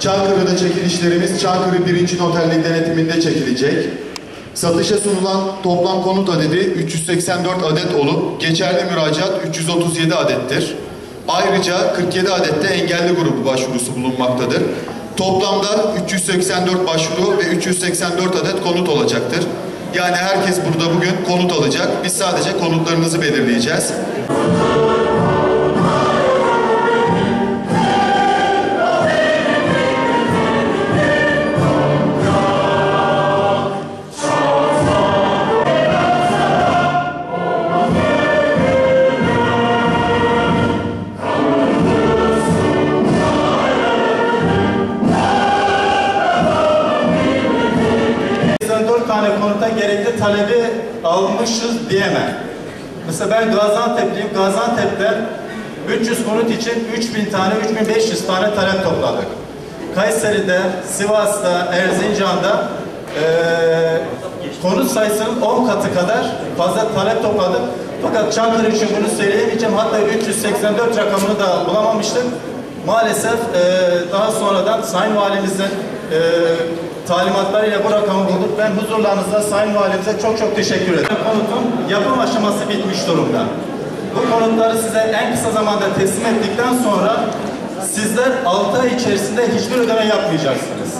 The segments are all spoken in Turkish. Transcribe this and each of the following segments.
Çankırı'da çekilişlerimiz Çankırı 1. Noterlik denetiminde çekilecek. Satışa sunulan toplam konut adedi 384 adet olup geçerli müracaat 337 adettir. Ayrıca 47 adette engelli grubu başvurusu bulunmaktadır. Toplamda 384 başvuru ve 384 adet konut olacaktır. Yani herkes burada bugün konut alacak. Biz sadece konutlarınızı belirleyeceğiz. Talebi almışız diyemem. Mesela ben Gaziantep'liyim. Gaziantep'te 300 konut için 3000 tane, 3500 tane talep topladık. Kayseri'de, Sivas'ta, Erzincan'da eee konut sayısının 10 katı kadar fazla talep topladık. Fakat Çankırı için bunu söyleyemeyeceğim. Hatta 384 rakamını da bulamamıştık. Maalesef eee, daha sonradan Sayın Valimizin eee talimatlarıyla bu rakamı bulduk. Ben huzurlarınızda Sayın Valimize çok çok teşekkür ederim. Konutun yapım aşaması bitmiş durumda. Bu konutları size en kısa zamanda teslim ettikten sonra sizler 6 ay içerisinde hiçbir ödeme yapmayacaksınız.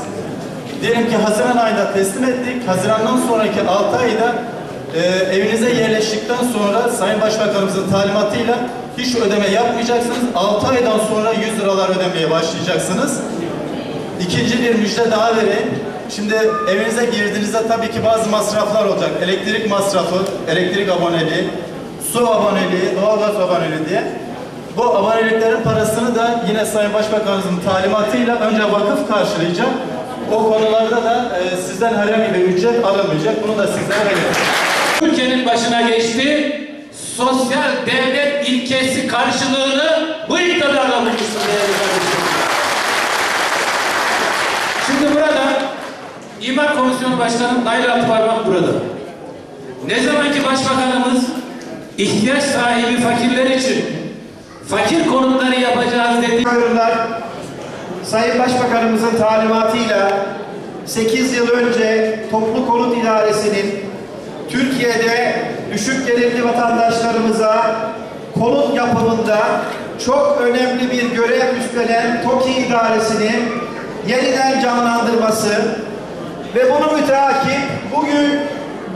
Diyelim ki Haziran ayında teslim ettik. Hazirandan sonraki 6 ayda e, evinize yerleştikten sonra Sayın Başbakanımızın talimatıyla hiç ödeme yapmayacaksınız. 6 aydan sonra 100 liralar ödemeye başlayacaksınız. İkinci bir müjde daha vereyim. Şimdi evinize girdiğinizde tabii ki bazı masraflar olacak. Elektrik masrafı, elektrik aboneliği, su aboneliği, doğalgaz aboneliği diye. Bu aboneliklerin parasını da yine Sayın Başbakanımızın talimatıyla önce vakıf karşılayacak. O konularda da e, sizden herhangi bir ücret alınmayacak. Bunu da sizlere belirtiyorum. ülkenin başına geçti. Sosyal devlet ilkesi karşılığını bu iktidarla bulmuşsun değerli kardeşim. Şimdi burada İmar Komisyonu Başkanı Nail Altıparmak burada. Ne zamanki başbakanımız ihtiyaç sahibi fakirler için fakir konutları yapacağız dedi. Sayın Başbakanımızın talimatıyla 8 yıl önce Toplu Konut İdaresi'nin Türkiye'de düşük gelirli vatandaşlarımıza konut yapımında çok önemli bir görev üstlenen TOKİ İdaresi'ni yeniden canlandırması ve bunu müteakip bugün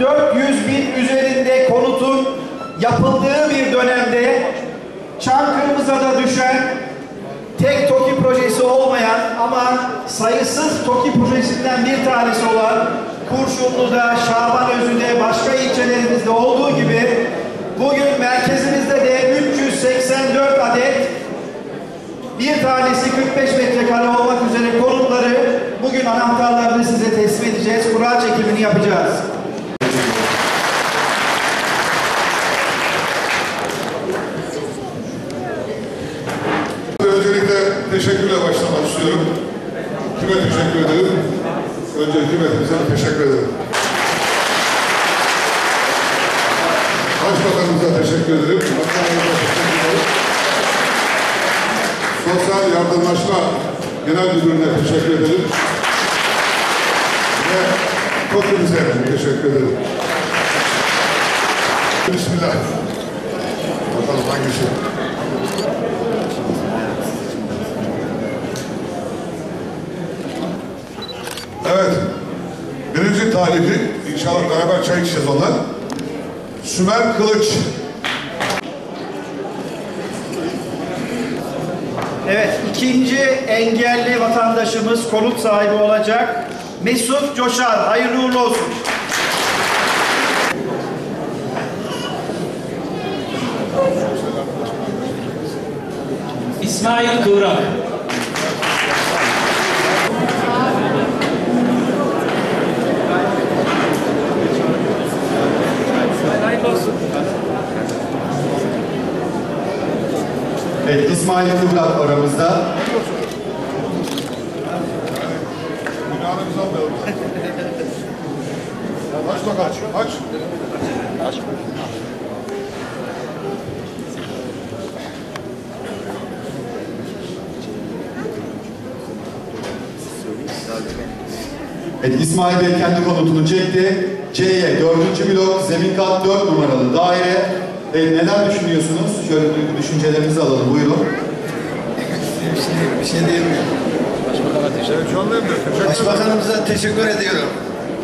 400 bin üzerinde konutun yapıldığı bir dönemde Çankırımıza da düşen tek TOKİ projesi olmayan ama sayısız TOKİ projesinden bir tanesi olan Kurşunlu'da, Şabanözü'de, başka ilçelerimizde olduğu gibi bugün merkezimizde de 384 adet bir tanesi 45 metrekare olmak üzere bugün anahtarlarını size teslim edeceğiz. Kura çekimini yapacağız. Öncelikle teşekkürle başlamak istiyorum. Kime teşekkür ederim? Önce hükümetimize teşekkür ederim. Başbakanımıza teşekkür ederim. Bakanlarımıza teşekkür ederim. Sosyal Yardımlaşma Genel Müdürü'ne teşekkür ederim. Ve Tokyo'muza teşekkür ederim. Bismillah. Bakalım hangisi? Evet. Birinci talifi inşallah beraber çay içeceğiz ondan. Sümer Kılıç. Evet, ikinci engelli vatandaşımız konut sahibi olacak. Mesut Coşar, hayırlı uğurlu olsun. İsmail Kıvrak. Evet, İsmail Kıvrak aramızda. Aç. Aç. Evet, İsmail Bey kendi konutunu çekti. C'ye 4. blok, zemin kat 4 numaralı daire. Evet, neler düşünüyorsunuz? Şöyle duygu düşüncelerinizi alalım. Buyurun. Bir şey diyemiyorum. Başbakanımıza teşekkür ediyorum.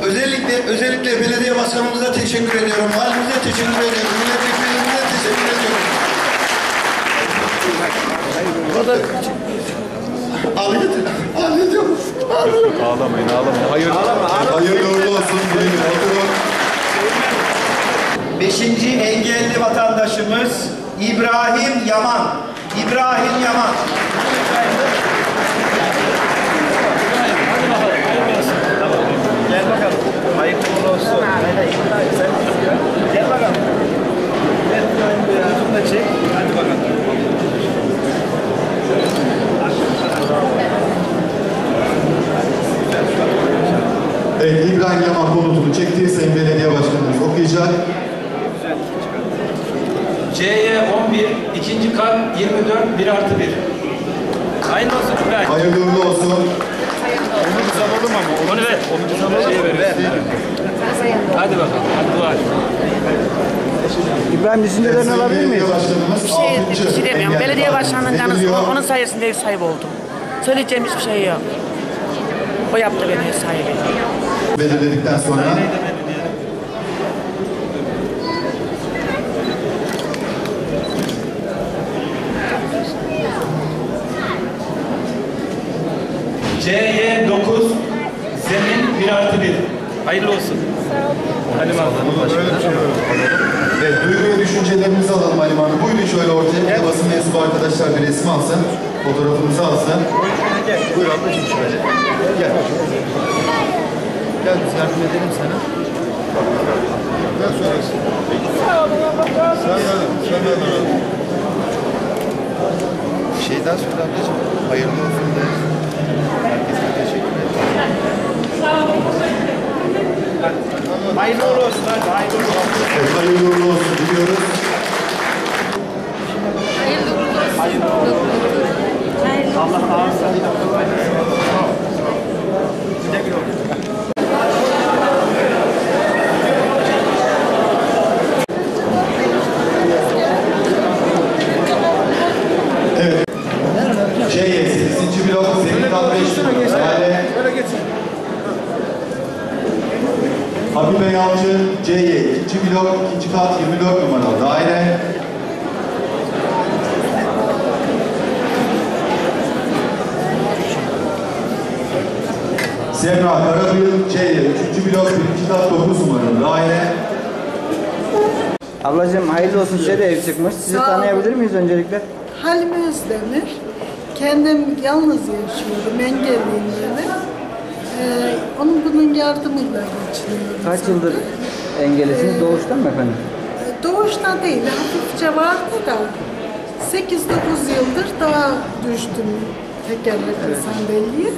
Özellikle özellikle belediye başkanımıza teşekkür ediyorum. Valimize teşekkür ediyorum. Milletvekillerimize teşekkür ediyorum. Ağlayın. Ağlayacağım. Hayırlı uğurlu olsun. Beşinci engelli vatandaşımız İbrahim Yaman. İbrahim Yaman. Gel bakalım. Hayırlı uğurlu olsun. Gel bakalım. Gel. Tutun da çek. Hadi bakalım. Evet, İbrahim Yaman konutunu çekti. Sayın Belediye Başkanımız okuyacak. C'ye 11, ikinci kat 24, 1 artı 1. Hayırlı olsun İbrahim. Hayırlı uğurlu olsun. Onu ver. Onu ver. Hadi bakalım. Hadi dua et. İbrahim düşüncelerini alabilir miyiz? Bir şey, bir şey demiyorum. Belediye başkanının diyor? onun sayesinde ev sahibi oldum. Söyleyeceğim hiçbir şey yok. O yaptı beni ev sahibi. belirledikten sonra C'ye 9, zemin 1 artı 1. Hayırlı olsun. Hadi bakalım. Evet, duygu ve düşüncelerinizi alalım Halim Hanım. Buyurun şöyle ortaya. De basın mensubu arkadaşlar bir resim alsın. Fotoğrafımızı alsın. Buyur ablacığım şöyle. Gel. Gel biz yardım edelim sana. Ben sonrası. Sen de, sen de Bir şey daha söyle ablacığım. Hayırlı olsun de. Herkese teşekkür ederim. Hayırlı uğurlu olsun. Hadi hayırlı uğurlu olsun. Evet, hayırlı uğurlu olsun diliyoruz. 3. blok, 2. kat 24 numaralı daire. Semra Karabıyık, Çeyre, 3. blok, 1. kat 9 numaralı daire. Ablacığım hayırlı olsun size de ev çıkmış. Sizi tanıyabilir miyiz öncelikle? Halime Özdemir. Kendim yalnız yaşıyorum engelliyim böyle. Ee, onun bunun yardımıyla geçiniyorum. Kaç zaten. yıldır engellisiniz? Doğuştan mı efendim? Doğuştan değil, hafifçe vardı da 8-9 yıldır daha düştüm tekerlekli sandalyeye.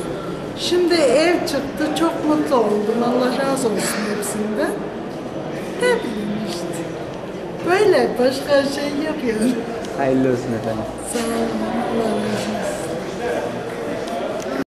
Şimdi ev çıktı, çok mutlu oldum. Allah razı olsun hepsinden. Ne bileyim işte. Böyle, başka şey yani. Hayırlı olsun efendim. Sağ olun, Allah razı olsun.